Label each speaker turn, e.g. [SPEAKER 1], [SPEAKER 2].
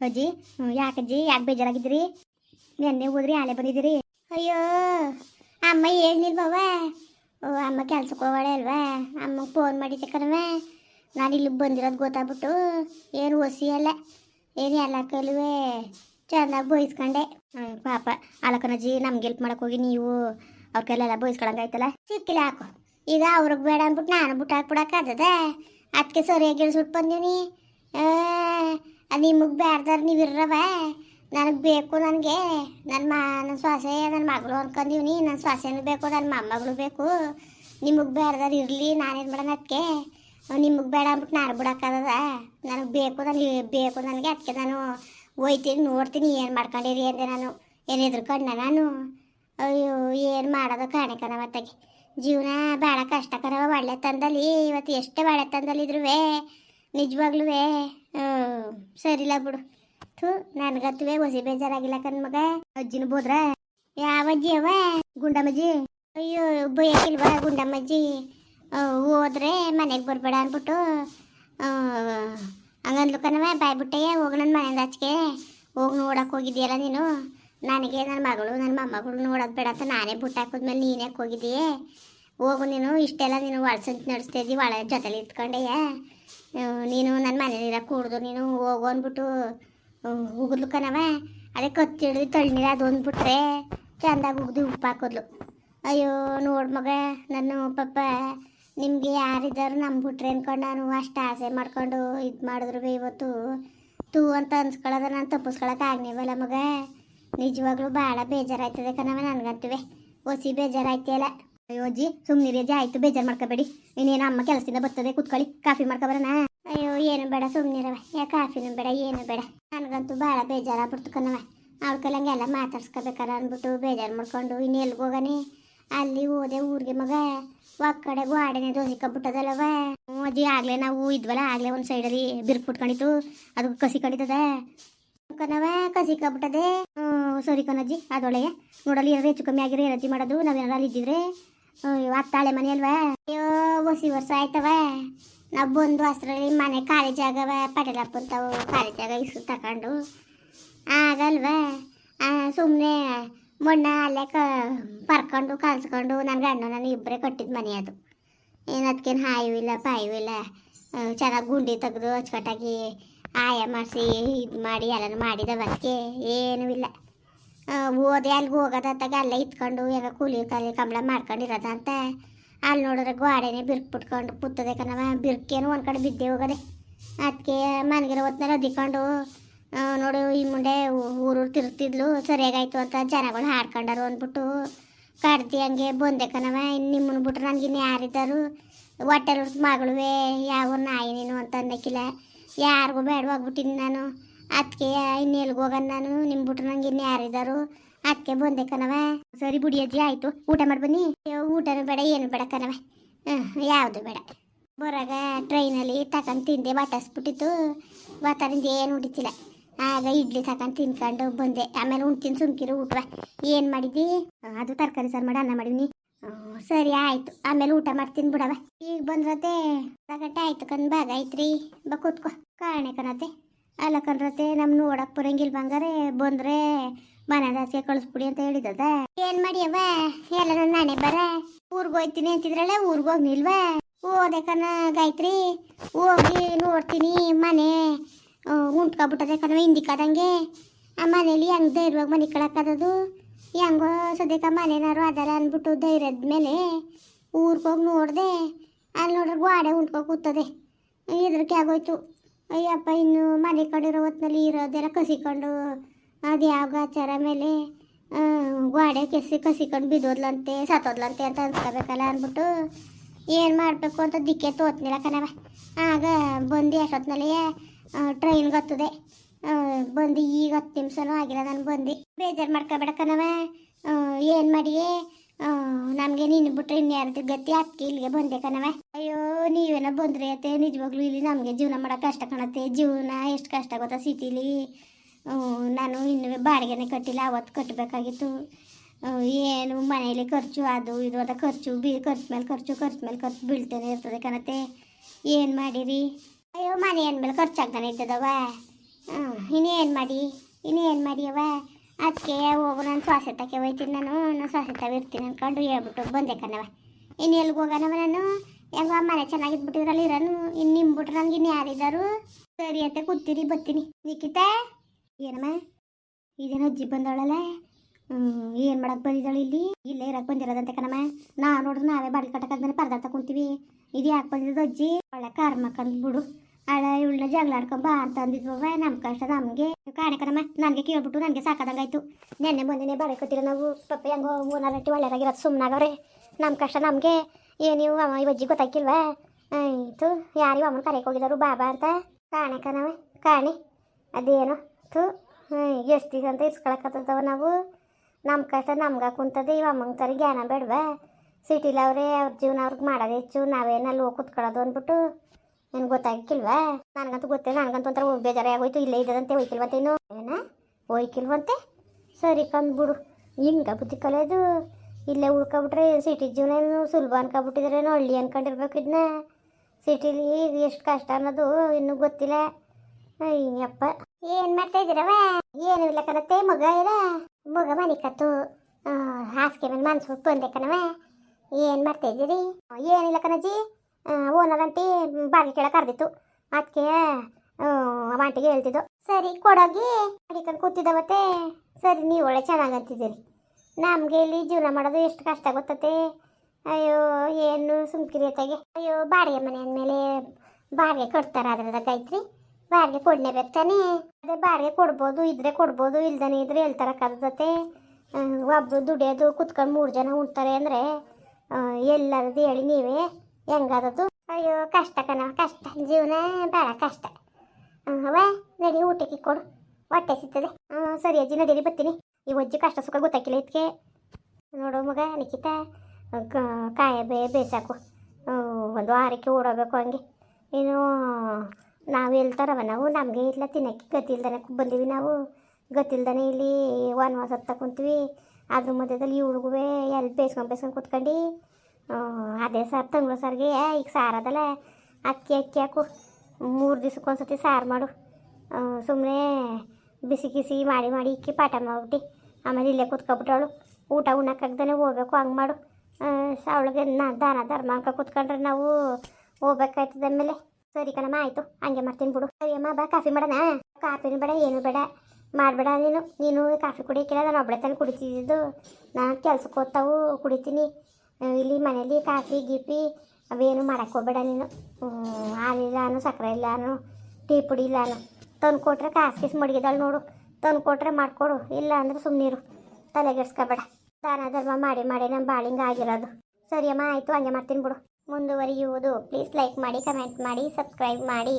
[SPEAKER 1] ಅಜ್ಜಿ ಯಾಕಜ್ಜಿ ಯಾಕೆ ಬೇಜಾರಾಗಿದ್ದೀರಿ? ನೆನ್ನೆ ಹೋದ್ರಿ, ಆಲೆ ಬಂದಿದ್ದೀರಿ. ಅಯ್ಯೋ, ಅಮ್ಮ ಹೇಳಿಲ್ವವ ಓ, ಅಮ್ಮ ಕೆಲ್ಸಕ್ಕೆ ಹೋಗೋಳೆ ಅಲ್ವಾ? ಅಮ್ಮಗೆ ಫೋನ್ ಮಾಡಿ ಕಣವ ನಾನು ಇಲ್ಲಿಗೆ ಬಂದಿರೋದು ಗೊತ್ತಾಗ್ಬಿಟ್ಟು ಏನು ಒಸಿ ಅಲ್ಲ. ಏನು ಎಲ್ಲ ಕೈಲುವೆ ಚೆನ್ನಾಗಿ ಬೋಯಿಸ್ಕೊಂಡೆ ಪಾಪ. ಅಲಕನಜ್ಜಿ ನಮ್ಗೆ ಹೆಲ್ಪ್ ಮಾಡಕ್ಕೆ ಹೋಗಿ ನೀವು ಅವ್ರ ಕೈಲೆಲ್ಲ ಬೈಸ್ಕೊಳಂಗಾಯ್ತಲ್ಲ ಸಿಕ್ಕಿಲ್ಲ ಹಾಕು. ಈಗ ಅವ್ರಿಗೆ ಬೇಡ ಅಂದ್ಬಿಟ್ಟು ನಾನು ಬಿಟ್ಟು ಹಾಕ್ಬಿಡಕ್ಕಾಗದೆ ಅದಕ್ಕೆ ಸರಿಯಾಗಿ ಸುಟ್ಟು ಬಂದೀನಿ. ನಿಮಗೆ ಬೇಡ್ದಾರ ನೀವು ಇರ್ರವ. ನನಗೆ ಬೇಕು ನನಗೆ. ನನ್ನ ಮಾ ನನ್ನ ಸ್ವಾಸೆ ನನ್ನ ಮಗಳು ಅನ್ಕೊಂಡಿವ್ನಿ ನನ್ನ ಸ್ವಾಸೆನು ಬೇಕು ನನ್ನ ಮೊಮ್ಮಗಳು ಬೇಕು. ನಿಮಗೆ ಬೇಡ್ದಾರ ಇರಲಿ, ನಾನೇನು ಮಾಡೋಣ ಅದಕ್ಕೆ ನಿಮಗೆ ಬೇಡ ಅಂದ್ಬಿಟ್ಟು ನಾನು ಬಿಡೋಕ್ಕಾಗದ ನನಗೆ ಬೇಕು ನನಗೆ ಬೇಕು ನನಗೆ ಅದಕ್ಕೆ ನಾನು ಹೋಯ್ತೀನಿ ನೋಡ್ತೀನಿ, ಏನು ಮಾಡ್ಕೊಂಡಿರಿ ಅಂದೆ ನಾನು. ಏನು ಹೆದ್ರಕೊಂಡ ನಾನು? ಅಯ್ಯೋ, ಏನು ಮಾಡೋದು ಕಾಣಿಕನ ಮತ್ತಾಗಿ ಜೀವನ ಭಾಳ ಕಷ್ಟಕರವ ಒಳ್ಳೆ ತಂದಲ್ಲಿ. ಇವತ್ತು ಎಷ್ಟೇ ಒಳ್ಳೆ ತಂದಲ್ಲಿದ್ರು ನಿಜವಾಗ್ಲೂ ಸರಿಲ್ಲ ಬಿಡು. ಥೂ ನನಗತ್ತುವೆ ಹೊಸಿ ಬೇಜಾರಾಗಿಲ್ಲ ಕಣ್ ಮಗ. ಅಜ್ಜಿನ ಬೋದ್ರ? ಯಾವ ಅಜ್ಜಿ ಅವ? ಗುಂಡಮ್ಮಜ್ಜಿ? ಅಯ್ಯೋ ಬೈಯಕ್ಕಿಲ್ವಾ ಗುಂಡಮ್ಮಜ್ಜಿ? ಹೋದ್ರೆ ಮನೆಗೆ ಬರಬೇಡ ಅಂದ್ಬಿಟ್ಟು. ಹಂಗಂದ್ಲು ಕಣವ ಬಾಯ್ಬಿಟ್ಟೆಯ ಹೋಗಿ ನನ್ನ ಮನೆಯಿಂದ ಆಚೆಗೆ. ಹೋಗಿ ನೋಡಕ್ಕೆ ಹೋಗಿದ್ಯಲ್ಲ ನೀನು? ನನಗೆ ನನ್ನ ಮಗಳು ನನ್ನ ಮೊಮ್ಮಗಳು ನೋಡೋದು ಬೇಡ ಅಂತ ನಾನೇ ಬುಟ್ಟ ಹಾಕಿದ್ಮೇಲೆ ನೀನೇ ಹೋಗಿದ್ದೀಯೇ? ಹೋಗು ನೀನು, ಇಷ್ಟೆಲ್ಲ ನೀನು ಒಳಸಂತ ನಡೆಸ್ತಾ ಒಳ ಜೊತೆಲಿ ಇಟ್ಕೊಂಡೆಯ ನೀನು ನನ್ನ ಮನೇಲಿರ ಕೂಡ್ದು, ನೀನು ಹೋಗು ಅಂದ್ಬಿಟ್ಟು ಉಗಿದ್ಲು ಕಣವ ಅದೇ ಕತ್ತಿಡಿದು ತಳ್ಳಿರ ಅದು ಅಂದ್ಬಿಟ್ರೆ ಚೆಂದಾಗಿ ಉಗ್ದು ಉಪ್ಪು ಹಾಕೋದ್ಲು. ಅಯ್ಯೋ, ನೋಡ್ ಮಗ, ನನ್ನ ಪಪ್ಪ ನಿಮಗೆ ಯಾರಿದ್ದಾರು ನಂಬಿಟ್ರೆ ಅಂದ್ಕೊಂಡು ನಾನು ಅಷ್ಟು ಆಸೆ ಮಾಡ್ಕೊಂಡು ಇದು ಮಾಡಿದ್ರು ಇವತ್ತು. ತೂ ಅಂತ ಅನ್ಸ್ಕೊಳ್ಳೋದ ನಾನು ತಪ್ಪಿಸ್ಕೊಳಕ್ಕೆ ಆಗ್ನೇವಲ್ಲ ಮಗ. ನಿಜವಾಗ್ಲೂ ಭಾಳ ಬೇಜಾರಾಯ್ತದೆ ಕಣವ ನನಗಂತುವೆ. ಒಸಿ ಬೇಜಾರಾಯ್ತಿಯಲ್ಲ ಅಯ್ಯೋ ಅಜ್ಜಿ ಸುಮ್ಮನಿರಿ ಅಜ್ಜಿ, ಆಯ್ತು, ಬೇಜಾರು ಮಾಡ್ಕೋಬೇಡಿ. ಇನ್ನೇನು ಅಮ್ಮ ಕೆಲಸದಿಂದ ಬರ್ತದೆ, ಕುತ್ಕೊಳ್ಳಿ. ಕಾಫಿ ಮಾಡ್ಕೊಬರೋಣ ಅಯ್ಯೋ, ಏನು ಬೇಡ ಸುಮ್ಮನಿರವ ಯಾ ಕಾಫಿನೂ ಬೇಡ, ಏನು ಬೇಡ. ನನಗಂತೂ ಭಾಳ ಬೇಜಾರಾಗ್ಬಿಡ್ತು ಕಣವ ಅವ್ಳ ಮಾತಾಡ್ಸ್ಕೋಬೇಕಾರ ಅಂದ್ಬಿಟ್ಟು ಬೇಜಾರು ಮಾಡ್ಕೊಂಡು ಇನ್ನು ಹೋಗನಿ ಅಲ್ಲಿ ಹೋದೆ ಊರಿಗೆ ಮಗ. ಒಕ್ಕಡೆ ಗೋಡೆನೆ ದೋಸೆ ಕಬ್ಬಿಟ್ಟದಲ್ಲವ ಹ್ಞೂ ಅಜ್ಜಿ, ಆಗ್ಲೇ ನಾವು ಇದ್ವಲ್ಲ, ಆಗ್ಲೇ ಒಂದು ಸೈಡಲ್ಲಿ ಬಿರ್ಕು ಬಿಟ್ಕೊಂಡಿತ್ತು ಅದು ಕಸಿ ಕಡಿತದ. ಕನವ ಕಸಿ ಕಬ್ಬಿಟ್ಟದೆ. ಹ್ಞೂ, ಸರಿ ಕಣಜ್ಜಿ ಅದೊಳೆಯ ನೋಡಲಿ ಹೆಚ್ಚು ಕಮ್ಮಿ ಆಗಿರೋ ಎನರ್ಜಿ ಮಾಡೋದು? ನಾವೇನಾರು ಅಲ್ಲಿ ಇದ್ದಿದ್ರೆ? ಅಯ್ಯೋ ಅತ್ತಾಳೆ ಮನೆ ಅಲ್ವಾ? ಅಯ್ಯೋ ಒಸಿ ವರ್ಷ ಆಯ್ತವ. ನಾವು ಬಂದು ಅಷ್ಟರಲ್ಲಿ ಮನೆ ಖಾಲಿ ಜಾಗವ ಪಟೇಲಪ್ಪಂತವು ಖಾಲಿ ಜಾಗ ಇಸು ತಗೊಂಡು ಆಗಲ್ವಾ ಸುಮ್ಮನೆ ಮಣ್ಣ ಅಲ್ಲೇ ಕ, ಪರ್ಕೊಂಡು, ಕಲ್ಸ್ಕೊಂಡು ನನ್ನ ಗಂಡ ನಾನು ಇಬ್ಬರೇ ಕಟ್ಟಿದ ಮನೆ ಅದು. ಏನು ಅದಕ್ಕೇನು ಹಾಯೂ ಇಲ್ಲ, ಪಾಯೂ ಇಲ್ಲ. ಚೆನ್ನಾಗಿ ಗುಂಡಿ ತೆಗೆದು ಅಚ್ಚುಕಟ್ಟಾಗಿ ಆಯ ಮಾಡಿಸಿ ಇದು ಮಾಡಿ, ಎಲ್ಲನೂ ಮಾಡಿದ ಅದಕ್ಕೆ ಏನೂ ಇಲ್ಲ. ಓದಿ ಅಲ್ಲಿಗೆ ಹೋಗೋದಂತಾಗ ಅಲ್ಲೇ ಇತ್ಕೊಂಡು ಈಗ ಕೂಲಿ ಕಲಿ ಕಂಬಳ ಮಾಡ್ಕೊಂಡಿರೋದ ಅಂತ. ಅಲ್ಲಿ ನೋಡಿದ್ರೆ ಗೋಡೆನೆ ಬಿರ್ಕ್ ಬಿಟ್ಕೊಂಡು ಪುತ್ತದೆ ಕಣವ ಬಿರ್ಕೇನು ಒಂದು ಕಡೆ ಬಿದ್ದೆ ಹೋಗದೆ. ಅದಕ್ಕೆ ಮನೆಗಿರ ಹೊತ್ನಲ್ಲಿ ಅದಿಕೊಂಡು ನೋಡು ಈ ಮುಂದೆ ಊರು ತಿರ್ತಿದ್ಲು, ಸರಿಯಾಗಾಯ್ತು ಅಂತ ಜನಗಳು ಹಾಡ್ಕೊಂಡರು ಅಂದ್ಬಿಟ್ಟು ಕಡ್ದಿ ಹಂಗೆ ಬಂದೆ ಕಣವ ಇನ್ನು ನನಗೆ ಬಿಟ್ರೆ ನನಗಿನ್ನು ಯಾರಿದ್ದಾರು? ಹೊಟ್ಟೆಲ್ ಮಗಳುವೆ, ಯಾವ ನಾಯಿ ನೀನು ಅಂತ ಅನ್ನಕ್ಕಿಲ್ಲ ಯಾರಿಗೂ ಬೇಡವಾಗ್ಬಿಟ್ಟಿನಿ ನಾನು. ಅದಕ್ಕೆ ಇನ್ನು ಎಲ್ಗೆ ಹೋಗೋಣ ನಾನು ನಿಮ್ಮ ಬಿಟ್ರೆ ನಂಗೆ ಇನ್ನು ಯಾರಿದ್ದಾರು ಅದಕ್ಕೆ ಬಂದೆ ಕಣವ ಸರಿ ಬುಡಿ ಅಜ್ಜಿ, ಆಯಿತು. ಊಟ ಮಾಡಿ ಬನ್ನಿ. ಊಟನ ಬೇಡ, ಏನು ಬೇಡ ಕಣವ ಹ್ಞೂ ಯಾವುದು ಬೇಡ. ಬರಾಗ ಟ್ರೈನಲ್ಲಿ ತಕೊಂಡು ತಿಂದೆ ಬಟಾಸ್ಬಿಟ್ಟಿತ್ತು ಬತ್ತಾರಿಂದ ಏನು ಉಡಿತಿಲ್ಲ. ಆಗ ಇಡ್ಲಿ ತಕೊಂಡು ತಿನ್ಕೊಂಡು ಬಂದೆ. ಆಮೇಲೆ ಉಣ್ತೀನಿ ಸುಮ್ಕಿರು ಊಟ ಏನು ಮಾಡಿದ್ದಿ? ಅದು ತರಕಾರಿ ಸಾರು ಮಾಡಿ ಅನ್ನ ಮಾಡಿದ್ನಿ ಸರಿ, ಆಯಿತು. ಆಮೇಲೆ ಊಟ ಮಾಡ್ತೀನಿ ಬಿಡವ ಈಗ ಬಂದ್ರತೆ ಗಂಟೆ ಆಯ್ತು ಕಣ್ ಬಾಗ ಐತ್ರಿ ಬಾ ಕೂತ್ಕೋ. ಕಾಣೆ ಕಣತೆ ಅಲ್ಲ ಕಣ್ರತೆ ನಮ್ನು ನೋಡಕ್ ಬರಂಗಿಲ್ ಬಂಗಾರೆ, ಬಂದ್ರೆ ಮನೆದಾಚೆ ಕಳಿಸ್ಬಿಡಿ ಅಂತ ಹೇಳಿದದ. ಏನ್ ಮಾಡಿಯವ ಎಲ್ಲ ನಾನೇ ಬರ. ಊರ್ಗ್ ಹೋಯ್ತೀನಿ ಅಂತಿದ್ರಲ್ಲ, ಊರ್ಗ್ ಹೋಗ್ನಿಲ್ವ ಓದೆ ಕಣ ಗಾಯತ್ರಿ. ಹೋಗಿ ನೋಡ್ತೀನಿ ಮನೆ ಉಂಟ್ಕೊಬಿಟ್ಟದೆ ಕಣವ ಹಿಂದಿಕ್ಕದಂಗೆ ಆ ಮನೇಲಿ ಹೆಂಗ್ ಧೈರ್ಯವಾಗಿ ಮನೆ ಕಳಕ್ಕದದು ಹೆಂಗೋ ಸದ್ಯಕ್ಕೆ ಮನೆನಾರು ಅದರ ಅಂದ್ಬಿಟ್ಟು ಧೈರ್ಯದ ಮೇಲೆ ಊರ್ಗೆ ಹೋಗಿ ನೋಡಿದೆ. ಅಲ್ಲಿ ನೋಡ್ರಿ ಗೋಡೆ ಉಂಟ್ಕೊ ಕೂತದೆ. ಇದ್ರಕ್ಕೆ ಆಗೋಯ್ತು. ಅಯ್ಯಪ್ಪ, ಇನ್ನು ಮನೆ ಕಡಿರೋ ಹೊತ್ನಲ್ಲಿ ಇರೋದೆಲ್ಲ ಕಸಿಕೊಂಡು, ಅದು ಯಾವ ಗಾಚಾರ ಮೇಲೆ ಗೋಡೆ ಕೆಸಿ ಕಸಿಕೊಂಡು ಬಿದ್ದೋದ್ಲಂತೆ, ಸತ್ತೋದ್ಲಂತೆ ಅಂತ ಅನ್ಸ್ಕೋಬೇಕಲ್ಲ ಅಂದ್ಬಿಟ್ಟು ಏನು ಮಾಡಬೇಕು ಅಂತ ದಿಕ್ಕೆ ತೋತ್ನಿಲ್ಲ ಕಣವ ಆಗ ಬಂದು ಎಷ್ಟೊತ್ತಿನಲ್ಲಿ ಟ್ರೈನ್ ಗೊತ್ತದೆ. ಬಂದು ಈಗ ಹತ್ತು ನಿಮಿಷನೂ ಆಗಿಲ್ಲ ನಾನು ಬಂದು. ಬೇಜಾರು ಮಾಡ್ಕೋಬೇಡ ಕಣವ ಏನು ಮಾಡಿಯೇ ನಮಗೆ ನೀನು ಬಿಟ್ರೆ ಇನ್ಯಾರ್ದು ಗತಿ ಅಕ್ಕಿ ಇಲ್ಲಿಗೆ ಬಂದೆ ಕಣವೆ ಅಯ್ಯೋ, ನೀವೇನೋ ಬಂದ್ರಿ ಅತ್ತೆ, ನಿಜವಾಗ್ಲೂ ಇಲ್ಲಿ ನಮಗೆ ಜೀವನ ಮಾಡೋಕೆ ಕಷ್ಟ ಕಾಣತ್ತೆ. ಜೀವನ ಎಷ್ಟು ಕಷ್ಟ ಗೊತ್ತಾ ಸಿಟಿಲಿ? ನಾನು ಇನ್ನೂ ಬಾಡಿಗೆನೇ ಕಟ್ಟಿಲ್ಲ, ಅವತ್ತು ಕಟ್ಟಬೇಕಾಗಿತ್ತು ಏನು ಮನೆಯಲ್ಲಿ ಖರ್ಚು, ಅದು ಇದು ಅಂತ ಖರ್ಚು, ಬಿ ಖರ್ಚು ಮೇಲೆ ಖರ್ಚು ಖರ್ಚು ಮೇಲೆ ಖರ್ಚು ಬೀಳ್ತಾನೆ ಇರ್ತದೆ ಕಣತ್ತೆ. ಏನು ಮಾಡಿರಿ? ಅಯ್ಯೋ, ಮನೆ ಅಂದಮೇಲೆ ಖರ್ಚಾಗ್ತಾನೆ ಹಾಂ ಇನ್ನೇನು ಮಾಡಿ? ಇನ್ನೇನು ಮಾಡಿಯವ ಅದಕ್ಕೆ ಹೋಗು, ನಾನು ಶ್ವಾಸ ತಕ್ಕೆ ಹೋಯ್ತೀನಿ. ನಾನು ನಾನು ಇರ್ತೀನಿ ಅನ್ಕೊಂಡು ಹೇಳ್ಬಿಟ್ಟು ಬಂದೆ ಕಣವ ಇನ್ನು ಎಲ್ಲಿಗೆ ಹೋಗೋಣವ ನಾನು? ಹೆಂಗೋ ಮನೆ ಚೆನ್ನಾಗಿದ್ಬಿಟ್ಟಿದ್ರಲ್ಲ ಇರೋನು. ಇನ್ನು ನಿಂಬಿಟ್ರೆ ನನಗೆ ಇನ್ನು ಯಾರಿದ್ದಾರು ಸರಿ ಅಂತ ಕೂತೀರಿ, ಬರ್ತೀನಿ. ನಿಖಿತ? ಏನಮ್ಮ? ಇದೇನೋ ಅಜ್ಜಿ ಬಂದವಳಲ್ಲ ಏನು ಮಾಡೋಕ್ಕೆ ಬಂದಿದ್ದಾಳೆ ಇಲ್ಲಿ? ಇಲ್ಲೇ ಇರೋಕೆ ಬಂದಿರೋದಂತೆ ಕಣಮ್ಮ. ನಾ ನೋಡಿದ್ರೆ ನಾವೇ ಬಾಡಿಗೆ ಕಟ್ಟಕ್ಕಾದ್ಮೇಲೆ ಪರದಾಡ್ತಾ ಕುಂತೀವಿ. ಇದು ಯಾಕೆ ಬಂದಿದ್ದು ಅಜ್ಜಿ? ಒಳ್ಳೆ ಕರ್ಮ ಕಂದ್ಬಿಡು ಹಳೆ ಇವಳನ್ನ ಜಗಳ ಬಾ ಅಂತ ಅಂದಿದ್ವವ ನಮ್ಮ ಕಷ್ಟ, ನಮಗೆ. ಕಾಣೆ ಕಣಮ್ಮ, ನನಗೆ ಕೇಳ್ಬಿಟ್ಟು ನನಗೆ ಸಾಕಾದಂಗಾಯ್ತು. ನೆನ್ನೆ ಬಂದಿನೇ ಬಾಡಿಗೆ ಕಟ್ಟಿರೋ ನಾವು. ಪಪ್ಪ ಹೆಂಗೋ ಓನರಟ್ಟಿ ಒಳ್ಳೆದಾಗಿರೋದು ಸುಮ್ಮನಾಗವ್ರೆ ನಮ್ಮ ಕಷ್ಟ, ನಮಗೆ. ಏನು ನೀವು ಈ ಅಜ್ಜಿ ಗೊತ್ತಾಗಿಲ್ವಾ ಆಯ್ತು, ಯಾರಿಗೂ ಅಮ್ಮನ ಕರೆಯಕ್ಕೆ ಹೋಗಿದಾರು ಬಾಬಾ ಅಂತ. ಕಾಣೆ ಕಣವ ಕಾಣಿ. ಅದೇನು. ತು ಎಷ್ಟು ದಿವಸ ಅಂತ ಇಸ್ಕೊಳಕತ್ತವ ನಾವು. ನಮ್ಮ ಕಷ್ಟ, ನಮ್ಗೆ ಕುಂತದೆ, ಇವ ಅಮ್ಮಂಗೆ ತರ ಜ್ಞಾನ ಬೇಡವಾ. ಸಿಟಿಲವ್ರೆ ಅವ್ರ ಜೀವನ ಅವ್ರಿಗೆ ಮಾಡೋದು ಹೆಚ್ಚು. ನಾವೇನಲ್ಲಿ ಹೋಗಿ ಕುತ್ಕೊಳ್ಳೋದು ಅಂದ್ಬಿಟ್ಟು. ಏನು ಗೊತ್ತಾಗಿಲ್ವಾ ನನಗಂತೂ ಗೊತ್ತಿಲ್ಲ ನನಗಂತೂ ಒಂಥರ ಬೇಜಾರ ಆಗೋಯ್ತು. ಇಲ್ಲೇ ಇದ್ದದಂತೆ ಹೋಯ್ಕಿಲ್ವಂತೆ ಇನ್ನು. ಏನ? ಹೋಯ್ಕಿಲ್ವಂತೆ? ಸರಿ, ಕಂದ್ಬಿಡು. ಹಿಂಗ ಬುದ್ಧಿ ಕಲಿಯೋದು, ಇಲ್ಲೇ ಉಳ್ಕೊಬಿಟ್ರೆ ಸಿಟಿ ಜೀವನ ಸುಲಭ ಅನ್ಕೊಬಿಟ್ಟಿದ್ರೇನು, ಹಳ್ಳಿ ಅನ್ಕೊಂಡಿರ್ಬೇಕು ಇದನ್ನ ಸಿಟಿಲಿ ಎಷ್ಟು ಕಷ್ಟ ಅನ್ನೋದು ಇನ್ನೂ ಗೊತ್ತಿಲ್ಲ. ಅಯ್ಯಪ್ಪ. ಏನ್ ಮಾಡ್ತಾ ಇದ್ದೀರವ ಏನು ಇಲ್ಲ ಕಣತ್ತೆ, ಮಗ ಇಲ್ಲ ಮಗ ಮನೆ ಕತ್ತು. ಹಾಸಿಗೆ ಮೇಲೆ ಮನ್ಸು ಬಂದೆ ಕಣವ ಏನ್ ಮಾಡ್ತಾ ಇದ್ದೀರಿ? ಏನಿಲ್ಲ ಕಣಜ್ಜಿ. ಓನರ್ ಅಂಟಿ ಬಾಡಿಗೆ ಕೆಳಗೆ ಕರೆದಿತ್ತು ಅದಕ್ಕೆ ಆಂಟಿಗೆ ಹೇಳ್ತಿದ್ದು, ಸರಿ, ಕೊಡೋಗಿ ಅಡಿಕೊಂಡು ಕೂತಿದ್ದವತ್ತೆ ಸರಿ, ನೀವು ಒಳ್ಳೆ ಚೆನ್ನಾಗಿ ಅಂತಿದ್ದೀರಿ. ನಮಗೆ ಇಲ್ಲಿ ಜೀವನ ಮಾಡೋದು ಎಷ್ಟು ಕಷ್ಟ ಗೊತ್ತತೆ ಅಯ್ಯೋ, ಏನು ಸುಮ್ಕಿರಿ ತಗೆ ಅಯ್ಯೋ, ಬಾಡಿಗೆ ಮನೆ ಅಂದಮೇಲೆ ಬಾಡಿಗೆ ಕೊಡ್ತಾರೆ ಅದ್ರದಾಗ ಐತ್ರಿ ಬಾಡಿಗೆ ಕೊಡ್ಲೇಬೇಕು ತಾನೇ? ಅದೇ ಬಾಡಿಗೆ ಕೊಡ್ಬೋದು, ಇದ್ರೆ ಕೊಡ್ಬೋದು, ಇಲ್ದಾನೆ ಇದ್ರೆ ಹೇಳ್ತಾರಕ್ಕಾಗತ್ತೆ ಒಬ್ಬರು ದುಡಿಯೋದು, ಕುತ್ಕೊಂಡು ಮೂರು ಜನ ಉಣ್ತಾರೆ ಅಂದರೆ ಎಲ್ಲರದ್ದು ಹೇಳಿ ನೀವೇ. ಹೆಂಗಾದದು ಅಯ್ಯೋ, ಕಷ್ಟ ಕಣ, ಕಷ್ಟ. ಜೀವನ ಬೇಡ, ಕಷ್ಟ. ಅವ ನಡಿ, ಊಟಕ್ಕೆ ಕೊಡು. ಹೊಟ್ಟೆ ಸಿಗ್ತದೆ ಹ್ಞೂ ಸರಿ ಅಜ್ಜಿ, ನಡೀರಿ, ಬರ್ತೀನಿ. ಈ ಅಜ್ಜಿ ಕಷ್ಟ ಸುಖ ಗೊತ್ತಾಗಿಲ್ಲ ಇದಕ್ಕೆ ನೋಡು ಮಗ, ನಿಖಿತ ಕಾಯ ಬೇ, ಬೇಸಾಕು. ಒಂದು ವಾರಕ್ಕೆ ಓಡೋಬೇಕು ಹಂಗೆ. ಏನು, ನಾವು ಹೇಳ್ತಾರವ ನಾವು, ನಮಗೆ ಇಲ್ಲ, ತಿನ್ನಕ್ಕೆ ಗತಿಲ್ದಾನೆ ಬಂದೀವಿ ನಾವು. ಗತಿಲ್ದಾನೆ ಇಲ್ಲಿ ವನವಾಸ ಕುಂತೀವಿ. ಅದ್ರ ಮಧ್ಯದಲ್ಲಿ ಇವ್ರಿಗೂ ಎಲ್ಲಿ ಬೇಸ್ಕೊಂಡು ಬೇಸ್ಕೊಂಡು ಕೂತ್ಕೊಂಡು ಅದೇ ಸಾರು ತಂಗ್ಳು ಸಾರಿಗೆ ಈಗ ಸಾರದಲ್ಲ ಅಕ್ಕಿ ಅಕ್ಕಿ ಹಾಕು. ಮೂರು ದಿವ್ಸಕ್ಕೆ ಒಂದ್ಸತಿ ಸಾರು ಮಾಡು. ಸುಮ್ಮನೆ ಬಿಸಿ ಗಿಸಿ ಮಾಡಿ ಮಾಡಿ ಇಕ್ಕಿ ಪಾಠ ಮಾಡ್ಬಿಟ್ಟು. ಆಮೇಲೆ ಇಲ್ಲೇ ಕೂತ್ಕೊಬಿಟ್ಟವಳು ಊಟ ಉಣ್ಣಕ್ಕಾಗ್ದೇ ಹೋಗ್ಬೇಕು, ಹಂಗೆ ಮಾಡು. ಅವಳಿಗೆ ನಾ, ದಾನ, ಧರ್ಮ ಅಂಕ ಕೂತ್ಕೊಂಡ್ರೆ ನಾವು ಹೋಗ್ಬೇಕಾಯ್ತದ ಆಮೇಲೆ. ಸರಿ ಕಣಮ್ಮ, ಆಯಿತು. ಹಂಗೆ ಮಾಡ್ತೀನಿ ಬಿಡು. ಸರಿ ಅಮ್ಮ, ಬಾ, ಕಾಫಿ ಮಾಡೋಣ. ಕಾಫಿನೂ ಬೇಡ, ಏನು ಬೇಡ. ಮಾಡಬೇಡ ನೀನು. ನೀನು ಕಾಫಿ ಕುಡಿಯಕ್ಕಿಲ್ಲ ನಾನು ಒಬ್ಬಳೆ ತಾನೆ ಕುಡಿತಿದ್ದು. ನಾನು ಕೆಲ್ಸಕ್ಕೆ ಹೋಗ್ತಾವು, ಕುಡಿತೀನಿ. ಇಲ್ಲಿ ಮನೇಲಿ ಕಾಫಿ, ಗಿಫಿ ಅವೇನು ಹೋಗ್ಬೇಡ ನೀನು. ಹಾಲಿಲ್ಲಾನು ಸಕ್ಕರೆ ಇಲ್ಲ ಅನು ಟೀ ಪುಡಿ ಇಲ್ಲಾನು. ತಂದು ಕೊಟ್ರೆ ಕಾಸು ಕಿಸ್ ಮಡಗಿದಾಳು ನೋಡು. ತಂದು ಕೊಟ್ರೆ ಮಾಡಿಕೊಡು. ಇಲ್ಲ ಅಂದ್ರೆ ಸುಮ್ಮನಿರು ತಲೆಗೆಡ್ಸ್ಕೊಬೇಡ ದಾನ ಧರ್ಮ ಮಾಡಿ ಮಾಡಿ ನಮ್ಮ ಬಾಳಿಂಗ ಆಗಿರೋದು. ಸರಿಯಮ್ಮ, ಆಯಿತು, ಹಂಗೆ ಮಾಡ್ತೀನಿ ಬಿಡು. ಮುಂದುವರಿಯುವುದು. ಪ್ಲೀಸ್ ಲೈಕ್ ಮಾಡಿ, ಕಮೆಂಟ್ ಮಾಡಿ, ಸಬ್ಸ್ಕ್ರೈಬ್ ಮಾಡಿ.